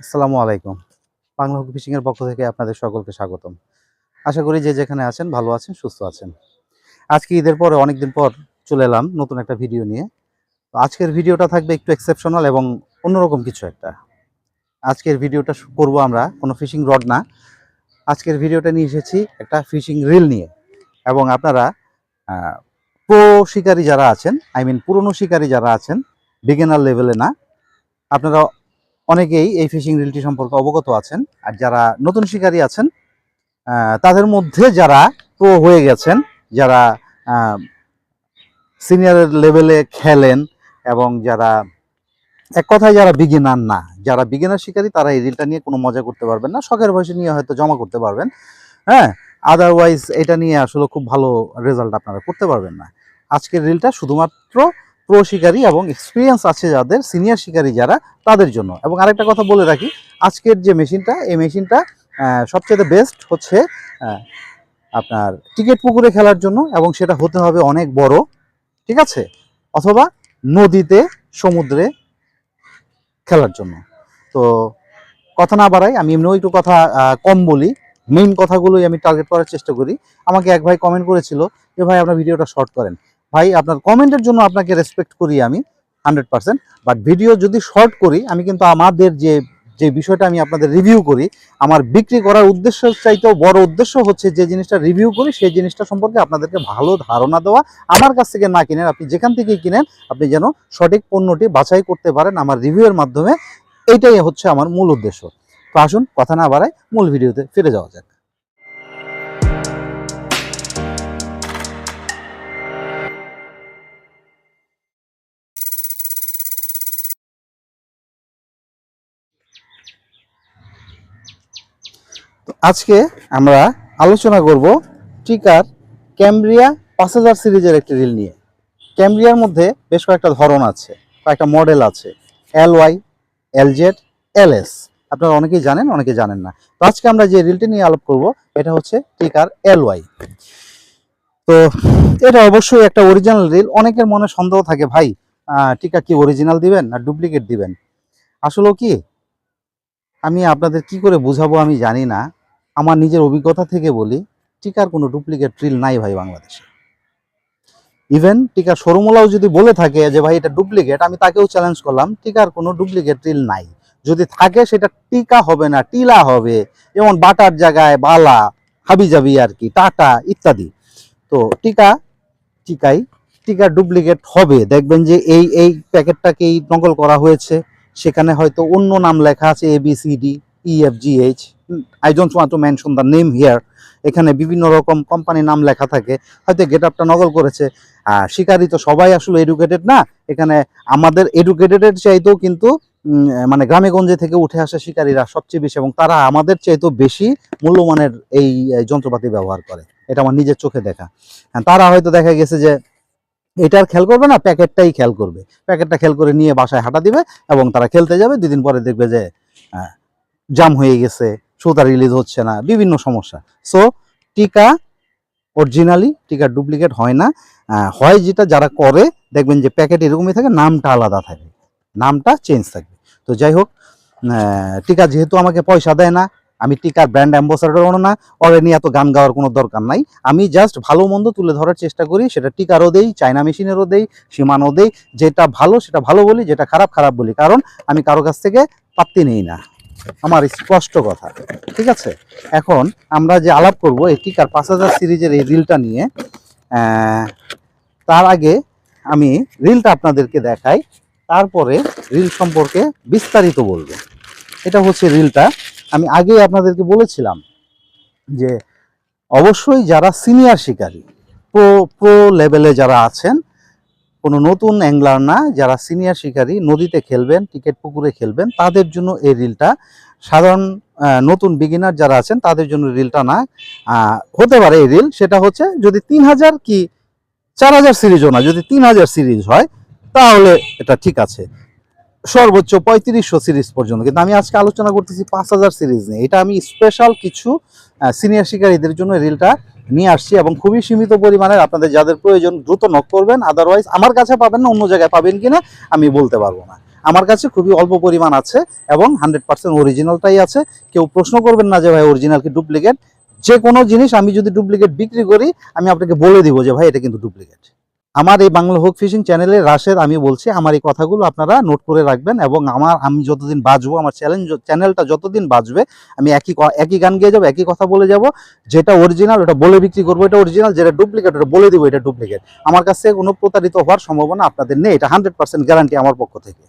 আসসালামু আলাইকুম। বাংলা হুক ফিশিংয়ের পক্ষ থেকে আপনাদের সকলকে স্বাগতম। আশা করি যে যেখানে আছেন, ভালো আছেন, সুস্থ আছেন। আজকে ঈদের পরে অনেকদিন পর চলে এলাম নতুন একটা ভিডিও নিয়ে। আজকের ভিডিওটা থাকবে একটু এক্সেপশনাল এবং অন্যরকম কিছু একটা। আজকের ভিডিওটা করব আমরা কোনো ফিশিং রড না। আজকের ভিডিওটা নিয়ে এসেছি একটা ফিশিং রিল নিয়ে। এবং আপনারা প্রো শিকারী যারা আছেন, আই মিন পুরনো শিকারী যারা আছেন বিগিনার লেভেলে না আপনারা অনেকেই এই ফিশিং রিলটি সম্পর্কে অবগত আছেন, আর যারা নতুন শিকারী আছেন তাদের মধ্যে যারা প্রো হয়ে গেছেন, যারা সিনিয়র লেভেলে খেলেন এবং যারা এক কথায় যারা বিগিনার না, যারা বিগিনার শিকারী, তারা এই রিলটা নিয়ে কোনো মজা করতে পারবেন না, শখের বয়সে নিয়ে হয়তো জমা করতে পারবেন। হ্যাঁ আদারওয়াইজ এটা নিয়ে আসলে খুব ভালো রেজাল্ট আপনারা করতে পারবেন না। আজকের রিলটা শুধুমাত্র প্রো শিকারী এবং এক্সপিরিয়েন্স আছে যাদের সিনিয়র শিকারী যারা, তাদের জন্য। এবং আরেকটা কথা বলে রাখি, আজকের যে মেশিনটা, এই মেশিনটা সবচেয়ে বেস্ট হচ্ছে আপনার টিকিট পুকুরে খেলার জন্য এবং সেটা হতে হবে অনেক বড়, ঠিক আছে? অথবা নদীতে, সমুদ্রে খেলার জন্য। তো কথা না বাড়াই, আমি এমনিও একটু কথা কম বলি। মেইন কথাগুলোই আমি টার্গেট করার চেষ্টা করি। আমাকে এক ভাই কমেন্ট করেছিল যে, ভাই, আপনার ভিডিওটা শর্ট করেন। ভাই, আপনার কমেন্টের জন্য আপনাকে রেসপেক্ট করি আমি হান্ড্রেড পার্সেন্ট বাট ভিডিও যদি শর্ট করি, আমি কিন্তু আমাদের যে যে বিষয়টা আমি আপনাদের রিভিউ করি, আমার বিক্রি করার উদ্দেশ্য চাইতেও বড় উদ্দেশ্য হচ্ছে যে জিনিসটা রিভিউ করি, সেই জিনিসটা সম্পর্কে আপনাদেরকে ভালো ধারণা দেওয়া। আমার কাছ থেকে না কিনেন, আপনি যেখান থেকেই কিনেন, আপনি যেন সঠিক পণ্যটি বাছাই করতে পারেন আমার রিভিউয়ের মাধ্যমে এইটাই হচ্ছে আমার মূল উদ্দেশ্য। তো আসুন, কথা না বাড়াই মূল ভিডিওতে ফিরে যাওয়া যাক। তো আজকে আমরা আলোচনা করব টিকার ক্যামব্রিয়া পাঁচ হাজার সিরিজের একটি রিল নিয়ে। ক্যামব্রিয়ার মধ্যে বেশ কয়েকটা ধরন আছে, কয়েকটা মডেল আছে L Y L Z L S আপনারা অনেকেই জানেন, অনেকে জানেন না। তো আজকে আমরা যে রিলটি নিয়ে আলোপ করব, এটা হচ্ছে টিকার এল ওয়াই তো এটা অবশ্যই একটা অরিজিনাল রিল অনেকের মনে সন্দেহ থাকে, ভাই টিকা কি অরিজিনাল দিবেন না ডুপ্লিকেট দিবেন? আসলেও কি আমি আপনাদের কি করে বুঝাবো আমি জানি না। আমার নিজের অভিজ্ঞতা থেকে বলি, টিকার কোনো ডুপ্লিকেট রিল নাই ভাই বাংলাদেশে। ইভেন টিকা শোরুমওয়ালাও যদি বলে থাকে যে ভাই এটা ডুপ্লিকেট আমি তাকেও চ্যালেঞ্জ করলাম, টিকার কোনো ডুপ্লিকেট রিল নাই। যদি থাকে সেটা টিকা হবে না, টিলা হবে, যেমন বাটার জায়গায় বালা, হাবিজাবি আর কি, টাটা ইত্যাদি। তো টিকা, টিকাই টিকা ডুপ্লিকেট হবে। দেখবেন যে এই এই প্যাকেটটাকেই নকল করা হয়েছে। সেখানে হয়তো অন্য নাম লেখা আছে A B C D G H I don't want to mention the name here এখানে বিভিন্ন রকম কোম্পানির নাম লেখা থাকে। হয়তো গেট আপটা নকল করেছে। আর শিকারি তো সবাই আসলে এডুকেটেড না। এখানে আমাদের এডুকেটেডের চাইতেও কিন্তু মানে গ্রামেগঞ্জে থেকে উঠে আসা শিকারীরা সবচেয়ে বেশি এবং তারা আমাদের চাইতেও বেশি মূল্যমানের এই এই যন্ত্রপাতি ব্যবহার করে। এটা আমার নিজের চোখে দেখা। হ্যাঁ, তারা হয়তো দেখা গেছে যে এটার খেয়াল করবে না, প্যাকেটটাই খেয়াল করবে। প্যাকেটটা খেয়াল করে নিয়ে বাসায় হাঁটা দিবে এবং তারা খেলতে যাবে। দুদিন পরে দেখবে যে জাম হয়ে গেছে, সুতা রিলিজ হচ্ছে না, বিভিন্ন সমস্যা। সো টিকা অরিজিনালি টিকা ডুপ্লিকেট হয় না। হয় যেটা যারা করে, দেখবেন যে প্যাকেট এরকমই থাকে, নামটা আলাদা থাকে। নামটা চেঞ্জ থাকবে। তো যাই হোক টিকা যেহেতু আমাকে পয়সা দেয় না আমি টিকার ব্র্যান্ড অ্যাম্বাসাডারও না ওরে নিয়ে এত গান গাওয়ার কোনো দরকার নাই। আমি জাস্ট ভালো মন্দ তুলে ধরার চেষ্টা করি, সেটা টিকারও দেই চায়না মেশিনেরও দেই, সীমানও দেই, যেটা ভালো সেটা ভালো বলি, যেটা খারাপ খারাপ বলি, কারণ আমি কারও কাছ থেকে পাত্তি নেই না। আমার স্পষ্ট কথা, ঠিক আছে? এখন আমরা যে আলাপ করব, এই টিকার পাঁচ হাজার সিরিজের এই রিলটা নিয়ে তার আগে আমি রিলটা আপনাদেরকে দেখাই, তারপরে রিল সম্পর্কে বিস্তারিত বলব। এটা হচ্ছে রিলটা আমি আগেই আপনাদেরকে বলেছিলাম যে অবশ্যই যারা সিনিয়র শিকারী, প্রো প্রো লেভেলে যারা আছেন, কোনো নতুন অ্যাংলার না, যারা সিনিয়র শিকারী, নদীতে খেলবেন টিকেট পুকুরে খেলবেন, তাদের জন্য এই রিলটা, সাধারণ নতুন বিগিনার যারা আছেন, তাদের জন্য রিলটা না হতে পারে এই রিল, সেটা হচ্ছে যদি তিন হাজার কি, চার হাজার সিরিজও না, যদি তিন হাজার সিরিজ হয়, তাহলে এটা ঠিক আছে। সর্বোচ্চ পঁয়ত্রিশশো সিরিজ পর্যন্ত। কিন্তু আমি আজকে আলোচনা করতেছি পাঁচ হাজার সিরিজ নিয়ে। এটা আমি স্পেশাল কিছু সিনিয়র শিকারীদের জন্য রিলটা নিয়ে আসছি এবং খুবই সীমিত পরিমাণের আপনাদের যাদের প্রয়োজন দ্রুত নক করবেন আদারওয়াইজ আমার কাছে পাবেন না, অন্য জায়গায় পাবেন কিনা আমি বলতে পারব না। আমার কাছে খুবই অল্প পরিমাণ আছে এবং হান্ড্রেড পার্সেন্ট অরিজিনালটাই আছে। কেউ প্রশ্ন করবেন না যে, ভাই অরিজিনাল কি ডুপ্লিকেট যে কোনো জিনিস আমি যদি ডুপ্লিকেট বিক্রি করি, আমি আপনাকে বলে দিব যে, ভাই, এটা কিন্তু ডুপ্লিকেট আমার এই বাংলা হোক ফিশিং চ্যানেলে রাশের আমি বলছি, আমার এই কথাগুলো আপনারা নোট করে রাখবেন এবং আমার, আমি যতদিন বাঁচবো আমার চ্যালেঞ্জ চ্যানেলটা যতদিন বাজবে, আমি একই একই গান গিয়ে যাব, একই কথা বলে যাব, যেটা অরিজিনাল ওটা বলে বিক্রি করব, এটা অরিজিনাল যেটা ডুপ্লিকেট ওটা বলে দিব, এটা ডুপ্লিকেট আমার কাছে কোনো প্রতারিত হওয়ার সম্ভাবনা আপনাদের নেই, এটা হান্ড্রেড পার্সেন্ট গ্যারান্টি আমার পক্ষ থেকে।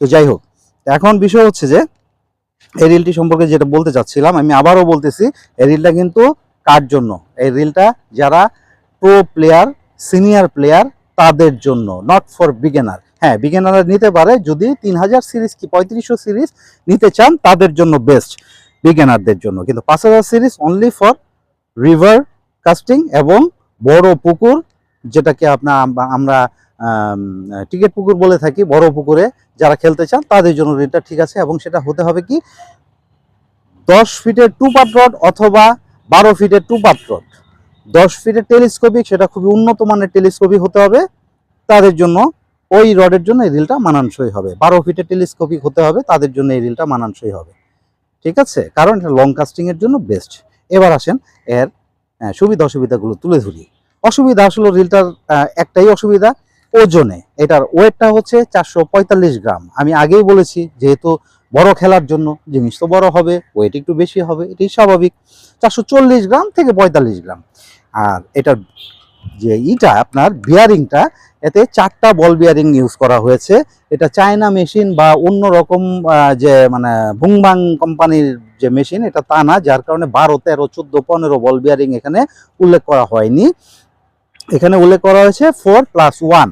তো যাই হোক, এখন বিষয় হচ্ছে যে, এই রিলটি সম্পর্কে যেটা বলতে চাচ্ছিলাম, আমি আবারও বলতেছি, এই রিলটা কিন্তু কার জন্য? এই রিলটা যারা প্রো প্লেয়ার সিনিয়র প্লেয়ার তাদের জন্য নট ফর বিগেনার হ্যাঁ বিগিনাররা নিতে পারে, যদি তিন হাজার সিরিজ কি পঁয়ত্রিশশো সিরিজ নিতে চান, তাদের জন্য বেস্ট বিগেনারদের জন্য। কিন্তু পাঁচ হাজার series only for river casting এবং বড় পুকুর, যেটাকে আপনার আমরা টিকেট পুকুর বলে থাকি, বড় পুকুরে যারা খেলতে চান, তাদের জন্য রেটটা ঠিক আছে এবং সেটা হতে হবে কি? দশ ফিটের টু পার্ট রড অথবা বারো ফিটের টু পার্ট রড। দশ ফিটের টেলিস্কোপিক সেটা খুবই উন্নত মানের টেলিস্কোপিক হতে হবে। তাদের জন্য ওই রডের জন্য এই রিলটা মানানসই হবে। বারো ফিটের টেলিস্কোপিক হতে হবে, তাদের জন্য এই রিলটা মানানসই হবে। ঠিক আছে? কারণ এটা লং কাস্টিংয়ের জন্য বেস্ট এবার আসেন, এর সুবিধা অসুবিধাগুলো তুলে ধরি। অসুবিধা আসলে রিলটার একটাই অসুবিধা, ওজনে। এটার ওয়েটটা হচ্ছে চারশো পঁয়তাল্লিশ গ্রাম। আমি আগেই বলেছি, যেহেতু বড় খেলার জন্য জিনিস তো বড় হবে, ওয়েট একটু বেশি হবে, এটাই স্বাভাবিক। চারশো চল্লিশ গ্রাম থেকে পঁয়তাল্লিশ গ্রাম। আর এটার যে ইটা, আপনার বিয়ারিংটা এতে চারটা বল বিয়ারিং ইউজ করা হয়েছে। এটা চায়না মেশিন বা অন্য রকম যে মানে বুংবাং কোম্পানির যে মেশিন এটা তা না, যার কারণে বারো, তেরো, চোদ্দ, পনেরো বল বিয়ারিং এখানে উল্লেখ করা হয়নি। এখানে উল্লেখ করা হয়েছে ফোর প্লাস ওয়ান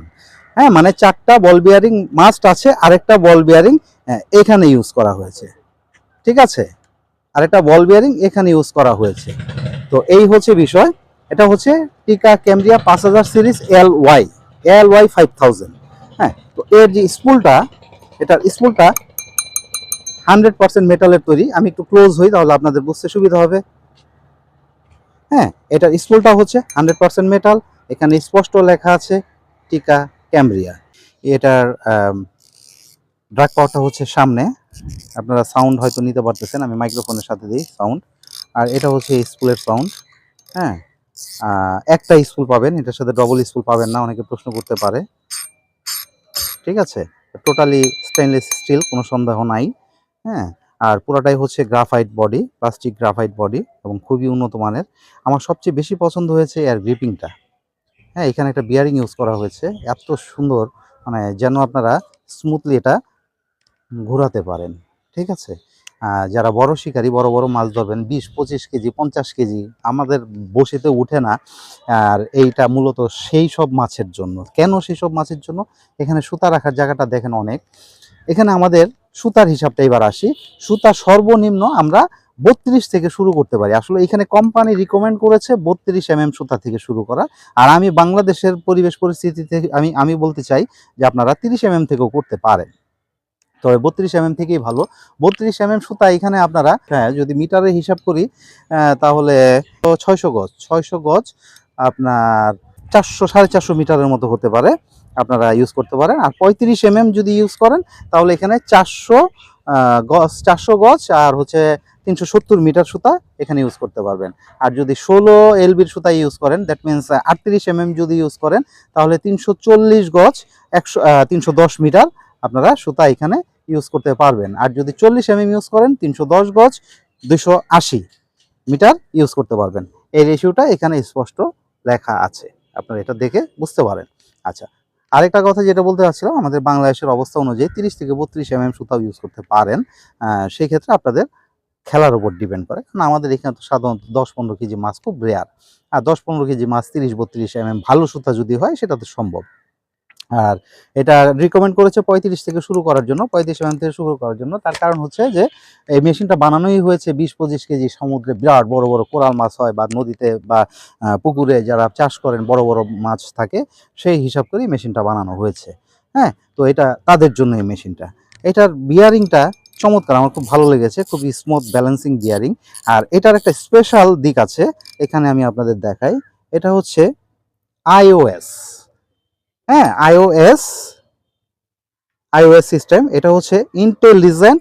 হ্যাঁ মানে চারটা বল বিয়ারিং মাস্ট আছে, আরেকটা বল বিয়ারিং এখানে ইউজ করা হয়েছে। ঠিক আছে? আরেকটা বল বিয়ারিং এখানে ইউজ করা হয়েছে। তো এই হচ্ছে বিষয়। এটা হচ্ছে টিকা ক্যামরিয়া পাঁচ হাজার series L Y L Y five thousand হ্যাঁ তো এর যে স্পুলটা এটার স্পুলটা হান্ড্রেড পার্সেন্ট মেটালের তৈরি। আমি একটু ক্লোজ হই, তাহলে আপনাদের বুঝতে সুবিধা হবে। হ্যাঁ এটার স্পুলটা হচ্ছে হান্ড্রেড পার্সেন্ট মেটাল এখানে স্পষ্ট লেখা আছে টিকা ক্যামরিয়া। এটার ড্রাগ পাওয়ারটা হচ্ছে সামনে। আপনারা সাউন্ড হয়তো নিতে পারতেছেন, আমি মাইক্রোফোনের সাথে দিই সাউন্ড আর এটা হচ্ছে স্কুলের সাউন্ড হ্যাঁ একটা স্কুল পাবেন, এটার সাথে ডবল স্কুল পাবেন না, অনেকে প্রশ্ন করতে পারে। ঠিক আছে? টোটালি স্টেনলেস স্টিল কোনো সন্দেহ নাই হ্যাঁ? আর পুরাটাই হচ্ছে graphite body plastic graphite body এবং খুবই উন্নত মানের। আমার সবচেয়ে বেশি পছন্দ হয়েছে এর গ্রিপিংটা হ্যাঁ এখানে একটা বিয়ারিং ইউজ করা হয়েছে। এত সুন্দর মানে যেন আপনারা স্মুথলি এটা ঘোরাতে পারেন। ঠিক আছে? যারা বড় শিকারী, বড় বড় মাছ ধরবেন, বিশ, পঁচিশ কেজি, পঞ্চাশ কেজি, আমাদের বসিতে উঠে না। আর এইটা মূলত সেই সব মাছের জন্য। কেন সেই সব মাছের জন্য? এখানে সুতা রাখার জায়গাটা দেখেন অনেক। এখানে আমাদের সুতার হিসাবটা এবার আসি। সুতা সর্বনিম্ন আমরা বত্রিশ থেকে শুরু করতে পারি। আসলে এখানে কোম্পানি রিকমেন্ড করেছে বত্রিশ এম সুতা থেকে শুরু করা। আর আমি বাংলাদেশের পরিবেশ পরিস্থিতি থেকে আমি আমি বলতে চাই যে আপনারা তিরিশ এম থেকেও করতে পারেন। তবে বত্রিশ এম থেকেই ভালো। বত্রিশ এম সুতা এখানে আপনারা হ্যাঁ যদি মিটারে হিসাব করি তাহলে ছয়শো গজ ছয়শো গজ আপনার চারশো, সাড়ে চারশো মিটারের মতো হতে পারে, আপনারা ইউজ করতে পারেন। আর পঁয়ত্রিশ এম যদি ইউজ করেন, তাহলে এখানে চারশো গজ চারশো গজ আর হচ্ছে তিনশো সত্তর মিটার সুতা এখানে ইউজ করতে পারবেন। আর যদি ষোলো এলবির সুতা ইউজ করেন দ্যাট মিনস আটত্রিশ এম যদি ইউজ করেন, তাহলে তিনশো চল্লিশ গজ, একশো তিনশো দশ মিটার আপনারা সুতা এখানে ইউজ করতে পারবেন। আর যদি চল্লিশ এম ইউজ করেন, তিনশো দশ গজ দুশো আশি মিটার ইউজ করতে পারবেন। এই রেশিওটা এখানে স্পষ্ট লেখা আছে। আপনারা এটা দেখে বুঝতে পারেন। আচ্ছা আরেকটা কথা যেটা বলতে চাচ্ছিলাম, আমাদের বাংলাদেশের অবস্থা অনুযায়ী তিরিশ থেকে বত্রিশ এম এম সুতাও ইউজ করতে পারেন। সেই ক্ষেত্রে আপনাদের খেলার উপর ডিপেন্ড করে। কারণ আমাদের এখানে তো সাধারণত দশ পনেরো কেজি মাছ খুব রেয়ার আর দশ পনেরো কেজি মাছ তিরিশ বত্রিশ এম এম ভালো সুতা যদি হয়, সেটা তো সম্ভব। আর এটা রিকমেন্ড করেছে পঁয়ত্রিশ থেকে শুরু করার জন্য, পঁয়ত্রিশ এম থেকে শুরু করার জন্য। তার কারণ হচ্ছে যে, এই মেশিনটা বানানোই হয়েছে বিশ পঁচিশ কেজি সমুদ্রে, বিরাট বড় বড় কোরাল মাছ হয় বা নদীতে বা পুকুরে যারা চাষ করেন বড় বড় মাছ থাকে, সেই হিসাব করেই মেশিনটা বানানো হয়েছে। হ্যাঁ তো এটা তাদের জন্য এই মেশিনটা। এটার বিয়ারিংটা চমৎকার, আমার খুব ভালো লেগেছে খুবই স্মুথ ব্যালেন্সিং বিয়ারিং আর এটার একটা স্পেশাল দিক আছে, এখানে আমি আপনাদের দেখাই। এটা হচ্ছে আইওএস হ্যাঁ আইওএস আইওএস সিস্টেম এটা হচ্ছে intelligent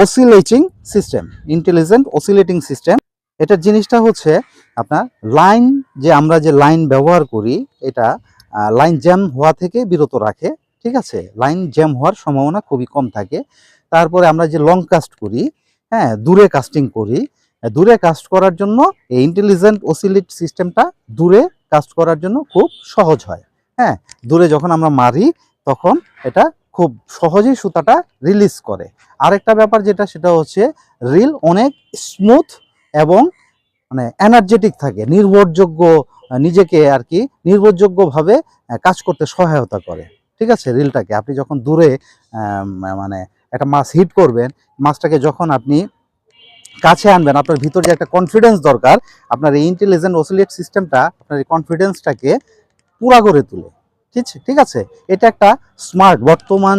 oscillating system intelligent oscillating system এটার জিনিসটা হচ্ছে আপনার লাইন যে আমরা যে লাইন ব্যবহার করি, এটা লাইন জ্যাম হওয়া থেকে বিরত রাখে, ঠিক আছে? লাইন জ্যাম হওয়ার সম্ভাবনা খুবই কম থাকে। তারপরে আমরা যে লং কাস্ট করি হ্যাঁ দূরে কাস্টিং করি, দূরে কাস্ট করার জন্য এই ইন্টেলিজেন্ট ওসিলেট সিস্টেমটা দূরে কাস্ট করার জন্য খুব সহজ হয়। হ্যাঁ দূরে যখন আমরা মারি, তখন এটা খুব সহজেই সুতাটা রিলিজ করে। আরেকটা ব্যাপার যেটা, সেটা হচ্ছে রিল অনেক স্মুথ এবং মানে এনার্জেটিক থাকে, নির্ভরযোগ্য নিজেকে আর কি নির্ভরযোগ্যভাবে কাজ করতে সহায়তা করে। ঠিক আছে রিলটাকে আপনি যখন দূরে মানে একটা মাছ হিট করবেন, মাছটাকে যখন আপনি কাছে আনবেন, আপনার ভিতরে যে একটা কনফিডেন্স দরকার, আপনার এই ইন্টেলিজেন্ট ওসিলেট সিস্টেমটা আপনার এই কনফিডেন্সটাকে পুরা করে তোলে। ঠিক ঠিক আছে? এটা একটা স্মার্ট বর্তমান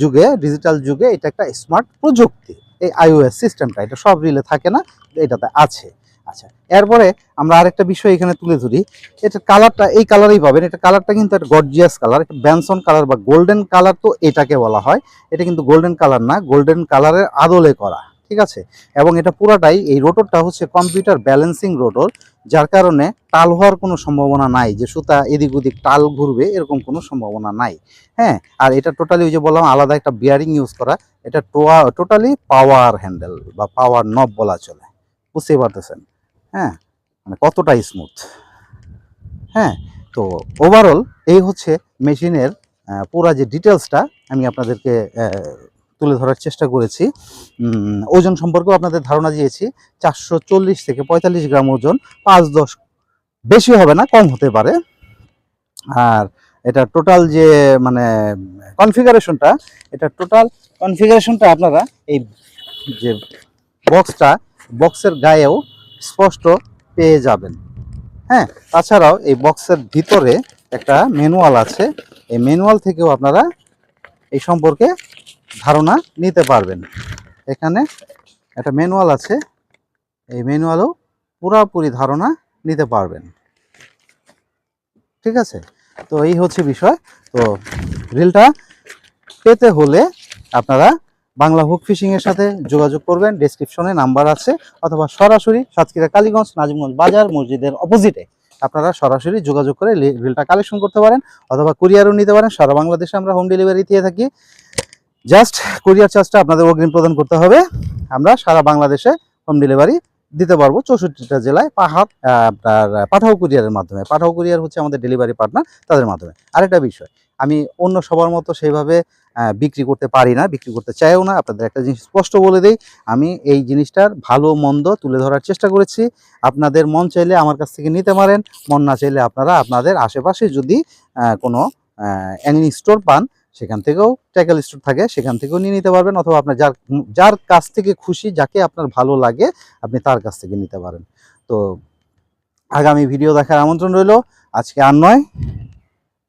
যুগে ডিজিটাল যুগে এটা একটা স্মার্ট প্রযুক্তি। এই আইওএস সিস্টেমটা এটা সব রিলে থাকে না, এটাতে আছে। আচ্ছা এরপরে আমরা আরেকটা বিষয় এখানে তুলে ধরি। এটা কালারটা এই কালারেই পাবেন। এটা কালারটা কিন্তু একটা গর্জিয়াস কালার একটা ব্যানসন কালার বা গোল্ডেন কালার তো এটাকে বলা হয়। এটা কিন্তু গোল্ডেন কালার না গোল্ডেন কালারের আদলে করা। ঠিক আছে? এবং এটা পুরাটাই, এই রোটরটা হচ্ছে কম্পিউটার ব্যালেন্সিং রোটর যার কারণে টাল হওয়ার কোনো সম্ভাবনা নাই, যে সুতা এদিক ওদিক টাল ঘুরবে, এরকম কোনো সম্ভাবনা নাই। হ্যাঁ আর এটা টোটালি ওই যে বললাম, আলাদা একটা বিয়ারিং ইউজ করা, এটা টোয়া টোটালি পাওয়ার হ্যান্ডেল বা পাওয়ার নব বলা চলে। বুঝতেই পারতেছেন? হ্যাঁ মানে কতটা স্মুথ হ্যাঁ তো ওভারঅল এই হচ্ছে মেশিনের পুরা যে ডিটেলসটা আমি আপনাদেরকে তুলে ধরার চেষ্টা করেছি। ওজন সম্পর্কেও আপনাদের ধারণা দিয়েছি। চারশো চল্লিশ থেকে পঁয়তাল্লিশ গ্রাম ওজন পাঁচ দশ বেশি হবে না, কম হতে পারে। আর এটা টোটাল যে মানে কনফিগারেশনটা এটা টোটাল কনফিগারেশনটা আপনারা এই যে বক্সটা বক্সের গায়েও স্পষ্ট পেয়ে যাবেন। হ্যাঁ তাছাড়াও এই বক্সের ভিতরে একটা ম্যানুয়াল আছে। এই ম্যানুয়াল থেকেও আপনারা এই সম্পর্কে ধারণা নিতে পারবেন। এখানে একটা ম্যানুয়াল আছে। এই ম্যানুয়ালও পুরোপুরি ধারণা নিতে পারবেন। ঠিক আছে? তো এই হচ্ছে বিষয়। তো রিলটা পেতে হলে আপনারা বাংলা হুক ফিশিং এর সাথে যোগাযোগ করবেন। ডেসক্রিপশনে নাম্বার আছে। অথবা সরাসরি সাতক্ষীরা কালীগঞ্জ, নাজিমগঞ্জ বাজার, মসজিদের অপোজিটে আপনারা সরাসরি যোগাযোগ করে রিলটা কালেকশন করতে পারেন। অথবা কুরিয়ারও নিতে পারেন। সারা বাংলাদেশে আমরা হোম ডেলিভারি দিয়ে থাকি। জাস্ট কুরিয়ার চার্জটা আপনাদের অগ্রিম প্রদান করতে হবে। আমরা সারা বাংলাদেশে হোম ডেলিভারি দিতে পারব। চৌষট্টিটা জেলায় পাহাড় আপনার পাঠাও কুরিয়ারের মাধ্যমে। পাঠাও কুরিয়ার হচ্ছে আমাদের ডেলিভারি পার্টনার তাদের মাধ্যমে। আরেকটা বিষয়, আমি অন্য সবার মতো সেইভাবে বিক্রি করতে পারি না, বিক্রি করতে চাইও না। আপনাদের একটা জিনিস স্পষ্ট বলে দেই, আমি এই জিনিসটার ভালো, মন্দ তুলে ধরার চেষ্টা করেছি। আপনাদের মন চাইলে আমার কাছ থেকে নিতে পারেন, মন না চাইলে আপনারা আপনাদের আশেপাশে যদি কোনো অ্যানি স্টোর পান সেখান থেকেও ট্যাকেল স্টোর থাকে, সেখান থেকেও নিয়ে নিতে পারবেন অথবা আপনার যার যার কাছ থেকে খুশি, যাকে আপনার ভালো লাগে, আপনি তার কাছ থেকে নিতে পারেন। তো আগামী ভিডিও দেখার আমন্ত্রণ রইল। আজকে আর নয়,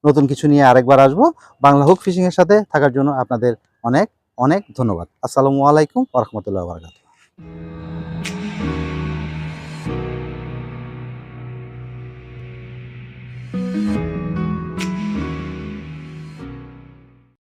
নতুন কিছু নিয়ে আরেকবার আসব। বাংলা হুক ফিশিংয়ের সাথে থাকার জন্য আপনাদের অনেক অনেক ধন্যবাদ। আসসালামু আলাইকুম ওরহমতুল্লাহ বারকাত